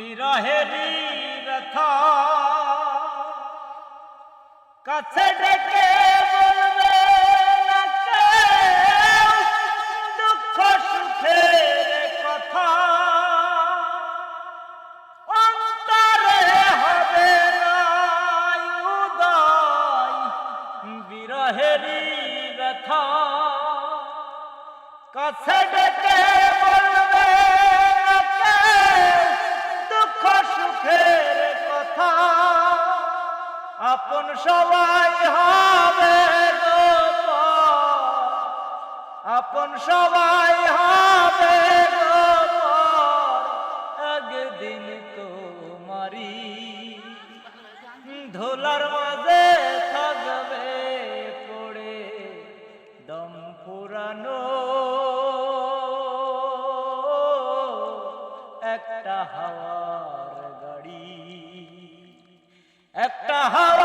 বিরহেরি রথ কাছে ডেকে বলবে দুঃখ সুখের কথা। অন্তরে হবে উদয় বিরহেরি রথ কাছে ডেকে আপন সবাই হবে আপন সবাই হবে একদিন তোমারি ধোলার মাঝে থাকবে পড়ে দম পুরানো। একটা হাওয়ার গাড়ি একটা হাওয়া